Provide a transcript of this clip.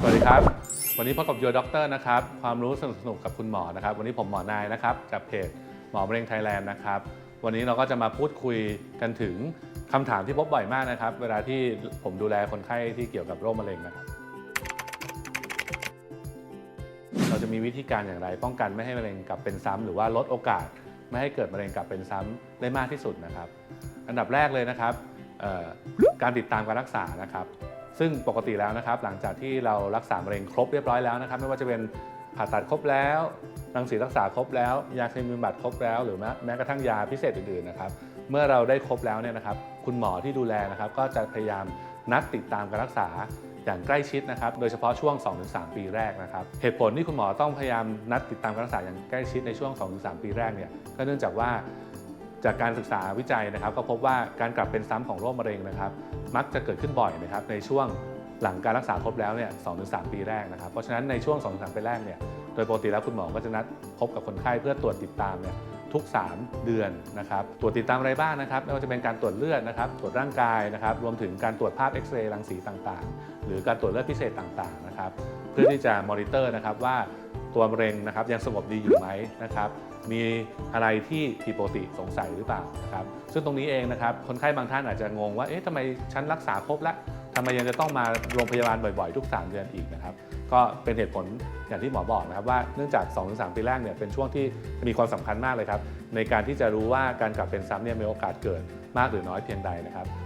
สวัสดีครับ วันนี้พบกับโยด็อกเตอร์นะครับ ความรู้สนุกๆกับคุณหมอนะครับ วันนี้ผมหมอนายนะครับจากเพจหมอมะเร็งไทยแลนด์นะครับ วันนี้เราก็จะมาพูดคุยกันถึงคำถามที่พบบ่อยมากนะครับ เวลาที่ผมดูแลคนไข้ที่เกี่ยวกับโรคมะเร็งนะครับ เราจะมีวิธีการอย่างไร ป้องกันไม่ให้มะเร็งกลับเป็นซ้ำหรือว่าลดโอกาสไม่ให้เกิดมะเร็งกลับเป็นซ้ำได้มากที่สุดนะครับ อันดับแรกเลยนะครับการติดตามการรักษานะครับ ซึ่งปกติแล้วนะครับ หลังจากที่เรารักษามะเร็งครบเรียบร้อยแล้วนะครับ ไม่ว่าจะเป็นผ่าตัดครบแล้วรังสีรักษาครบแล้ว ยาเคมีบำบัดครบแล้ว หรือแม้แม้กระทั่งยาพิเศษอื่นๆนะครับ เมื่อเราได้ครบแล้วเนี่ยนะครับ คุณหมอที่ดูแลนะครับ ก็จะพยายามนัดติดตามการรักษาอย่างใกล้ชิดนะครับ โดยเฉพาะช่วง 2-3 ปีแรกนะครับ เหตุผลที่คุณหมอต้องพยายามนัดติดตามการรักษาอย่างใกล้ชิดในช่วง 2-3 ปีแรกเนี่ย ก็เนื่องจากว่า จากการศึกษาวิจัยนะครับ ก็พบว่าการกลับเป็นซ้ำของโรคมะเร็งนะครับ มักจะเกิดขึ้นบ่อยนะครับในช่วงหลังการรักษาครบแล้วเนี่ยสองถึงสามปีแรกนะครับ เพราะฉะนั้นในช่วง2อถึงสปีแรกเนี่ยโดยปกติแล้วคุณหมอก็จะนัดพบกับคนไข้เพื่อตรวจติดตามเนี่ยทุก 3 เดือนนะครับตรวจติดตามอะไรบ้างนะครับไม่ว่าจะเป็นการตรวจเลือดนะครับตรวจร่างกายนะครับรวมถึงการตรวจภาพเอ็กซเรย์รังสีต่างๆ หรือการตรวจเลือดพิเศษต่างๆนะครับเพื่อที่จะมอนิเตอร์นะครับว่า ตัวมะเร็งนะครับยังสงบดีอยู่ไหมนะครับมีอะไรที่ผิดปกติสงสัยหรือเปล่านะครับซึ่งตรงนี้เองนะครับคนไข้บางท่านอาจจะงงว่าเอ๊ะทำไมฉันรักษาครบแล้วทำไมยังจะต้องมาโรงพยาบาลบ่อยๆ ทุก 3 เดือนอีกนะครับก็เป็นเหตุผลอย่างที่หมอบอกนะครับว่าเนื่องจาก 2-3 ปีแรกเนี่ยเป็นช่วงที่มีความสำคัญมากเลยครับในการที่จะรู้ว่าการกลับเป็นซ้ำเนี่ยมีโอกาสเกิดมากหรือน้อยเพียงใดนะครับ